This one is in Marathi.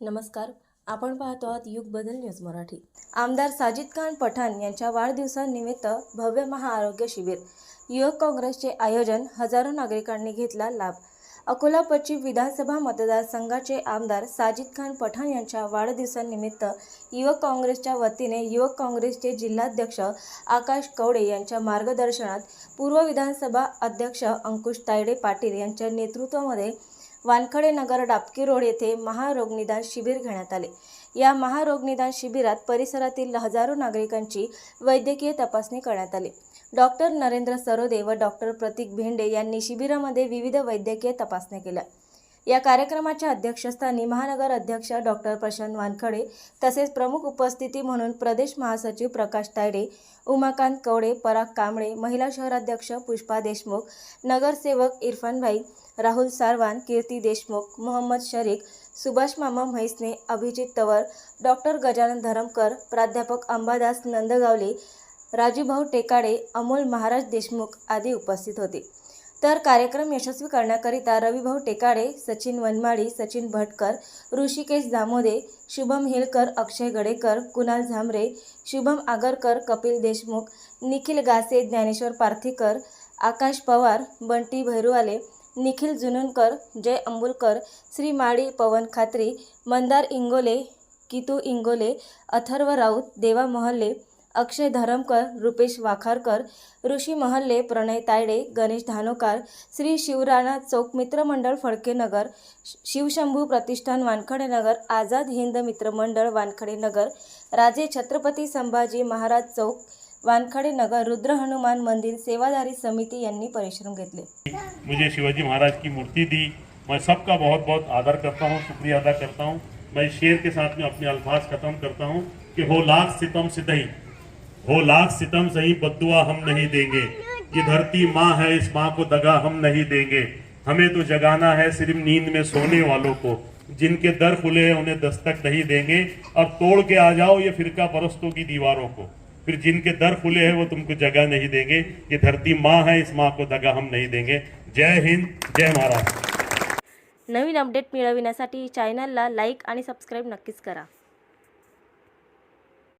नमस्कार. आपण पाहतो आहात युग बदल न्यूज मराठी. आमदार साजिद खान पठाण यांच्या वाढदिवसानिमित्त भव्य महाआरोग्य शिबिर. युवक काँग्रेसचे आयोजन हजारो नागरिकांनी घेतला लाभ. अकोला पश्चिम विधानसभा मतदारसंघाचे आमदार साजिद खान पठाण यांच्या वाढदिवसानिमित्त युवक काँग्रेसच्या वतीने युवक काँग्रेसचे जिल्हाध्यक्ष आकाश कवडे यांच्या मार्गदर्शनात पूर्व विधानसभा अध्यक्ष अंकुश तायडे पाटील यांच्या नेतृत्वामध्ये वानखडे नगर डापकी रोड येथे महारोगनिदान शिबिर घेण्यात आले. या महारोगनिदान शिबिरात परिसरातील हजारो नागरिकांची वैद्यकीय तपासणी करण्यात आली. डॉक्टर नरेंद्र सरोदे व डॉक्टर प्रतीक भेंडे यांनी शिबिरामध्ये विविध वैद्यकीय तपासण्या केल्या. या कार्यक्रमाच्या अध्यक्षस्थानी महानगर अध्यक्ष डॉक्टर प्रशांत वानखडे तसेच प्रमुख उपस्थिती म्हणून प्रदेश महासचिव प्रकाश तायडे उमाकांत कवडे पराग कांबळे महिला शहराध्यक्ष पुष्पा देशमुख नगरसेवक इरफानभाई राहुल सारवान कीर्ती देशमुख मोहम्मद शरीक सुभाष मामा म्हैसने अभिजित तवर डॉक्टर गजानन धरमकर प्राध्यापक अंबादास नंदगावले राजूभाऊ टेकाडे अमोल महाराज देशमुख आदी उपस्थित होते. तर कार्यक्रम यशस्वी करण्याकरिता रविभाऊ टेकाडे सचिन वनमाळी सचिन भटकर ऋषिकेश जामोदे शुभम हेलकर अक्षय गडेकर कुणाल झांबरे शुभम आगरकर कपिल देशमुख निखिल गासे ज्ञानेश्वर पार्थीकर आकाश पवार बंटी भैरुवाले निखिल जुनूनकर जय अंबुलकर श्री माळी पवन खात्री मंदार इंगोले कितू इंगोले अथर्व राऊत देवा महल्ले अक्षय धरमकर रुपेश वाखारकर ऋषी महल्ले प्रणय तायडे गणेश धानोकार श्री शिवराणा चौक मित्रमंडळ फडकेनगर शिवशंभू प्रतिष्ठान वानखडेनगर आझाद हिंद मित्रमंडळ वानखडेनगर राजे छत्रपती संभाजी महाराज चौक वानखडेनगर रुद्र हनुमान मंदिर सेवादारी समिती यांनी परिश्रम घेतले. मुझे शिवाजी महाराज की मूर्ति दी। मैं सबका बहुत बहुत आदर करता हूँ शुक्रिया अदा करता हूँ। मैं शेर के साथ में अपने अल्फाज खत्म करता हूँ कि हो लाख सितम सितही हो लाख सितम सही बदुआ हम नहीं देंगे। ये धरती माँ है, इस माँ को दगा हम नहीं देंगे। हमें तो जगाना है सिर्फ़ नींद में सोने वालों को। जिनके दर खुले हैं, उन्हें दस्तक नहीं देंगे। और तोड़ के आ जाओ ये फिरका परस्तों की दीवारों को। फिर जिनके दर खुले हैं, वो तुमको जगह नहीं देंगे। ये धरती माँ है, इस माँ को दगा हम नहीं देंगे। जय हिंद, जय महाराष्ट्र। नवीन अपडेट मिळविण्यासाठी चॅनलला लाईक आणि सबस्क्राईब नक्कीच करा.